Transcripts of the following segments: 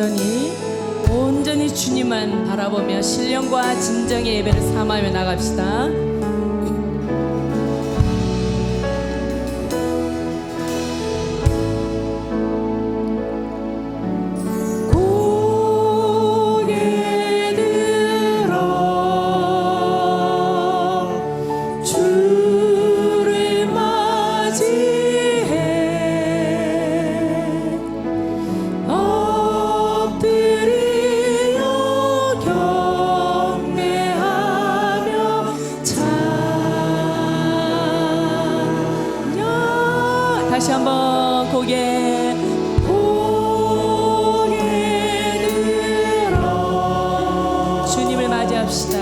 온전히 온전히 주님만 바라보며 신령과 진정의 예배를 삼하며 나갑시다. 다시 한번 고개 고개 들어. 주님을 맞이합시다.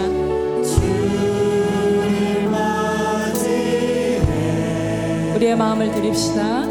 우리의 마음을 드립시다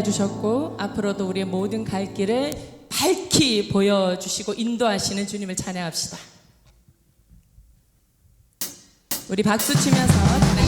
인도하여 주셨고 앞으로도 우리의 모든 갈 길을 밝히 보여주시고 인도하시는 주님을 찬양합시다. 우리 박수 치면서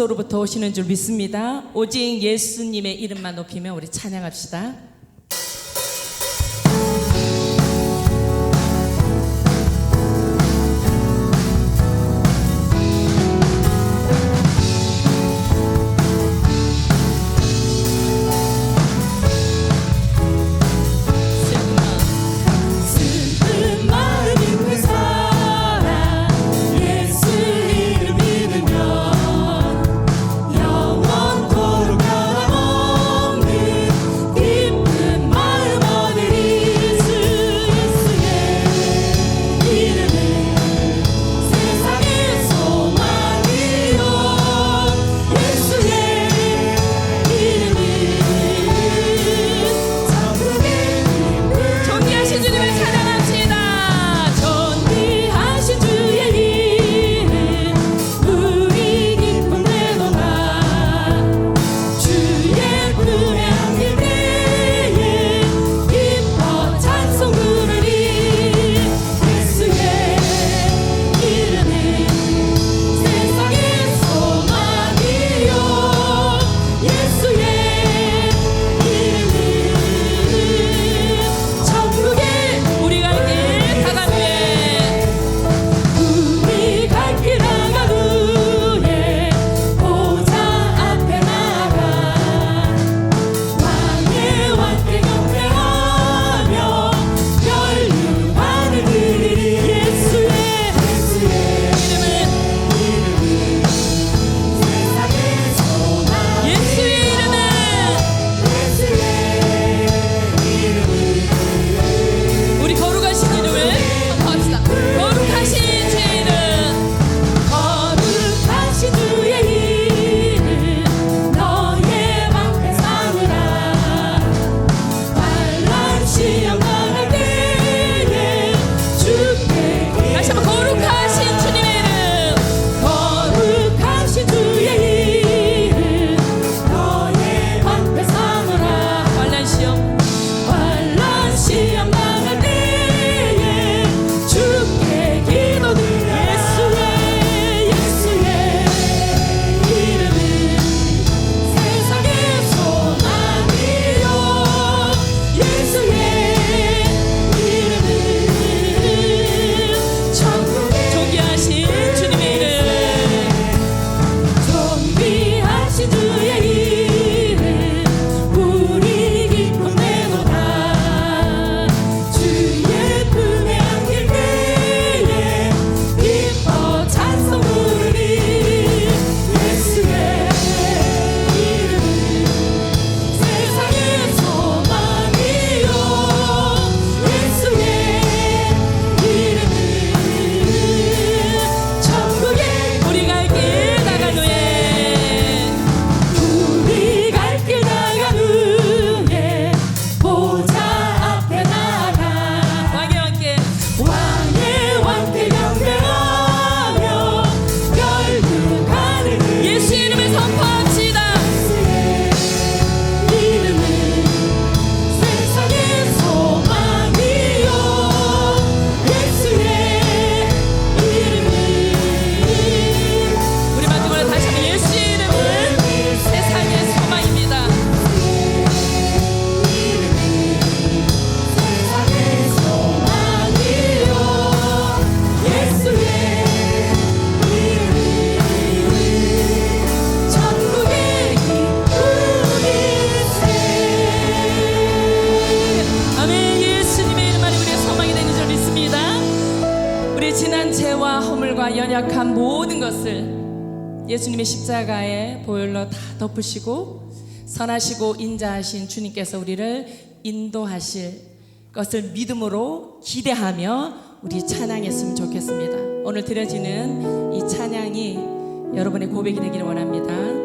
그리스도로부터 오시는 줄 믿습니다. 오직 예수님의 이름만 높이면 우리 찬양합시다. 예수님의 십자가에 보혈로 다 덮으시고 선하시고 인자하신 주님께서 우리를 인도하실 것을 믿음으로 기대하며 우리 찬양했으면 좋겠습니다. 오늘 드려지는 이 찬양이 여러분의 고백이 되기를 원합니다.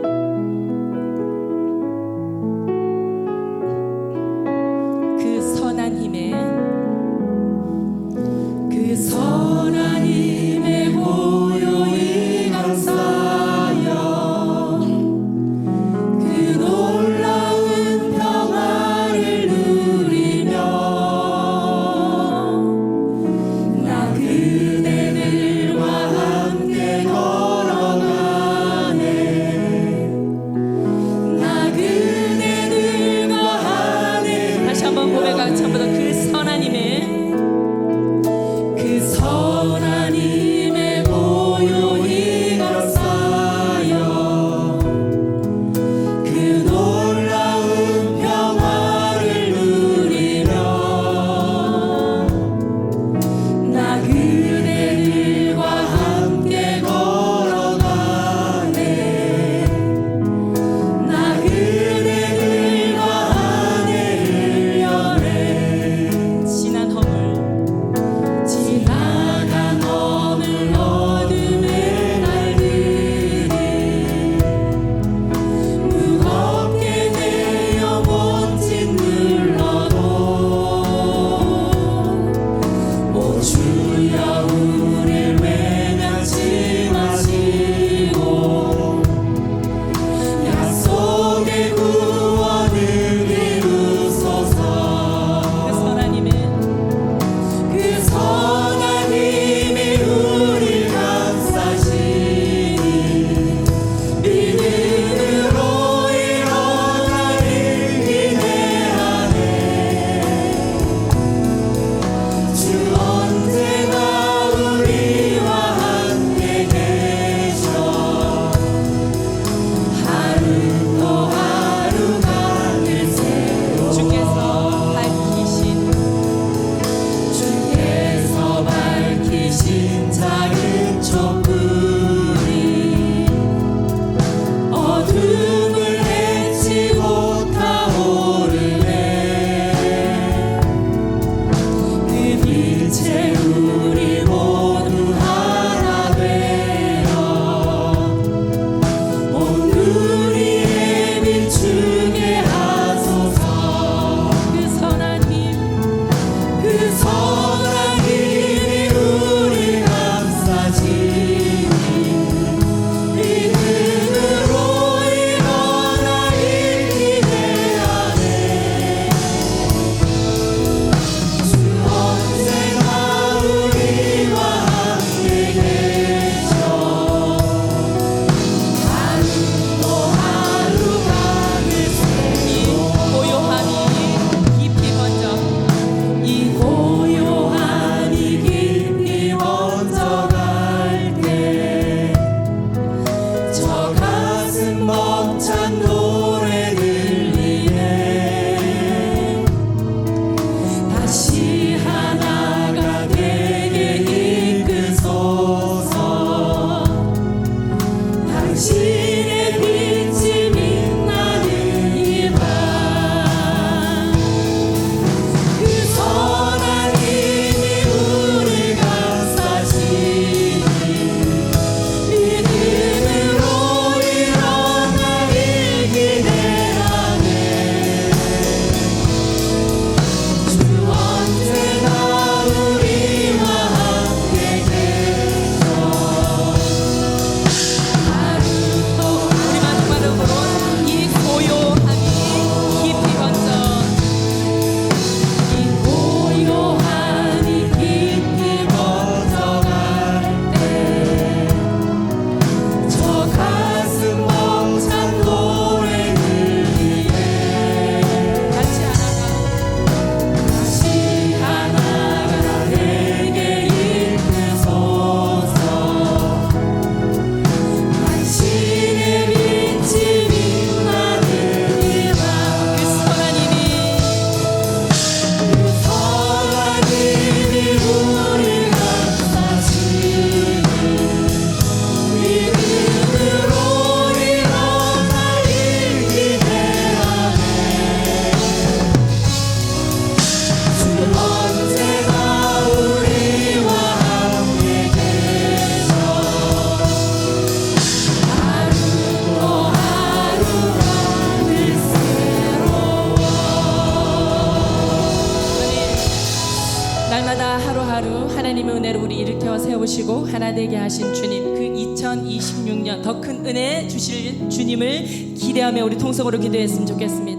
중심적으로 기도했으면 좋겠습니다.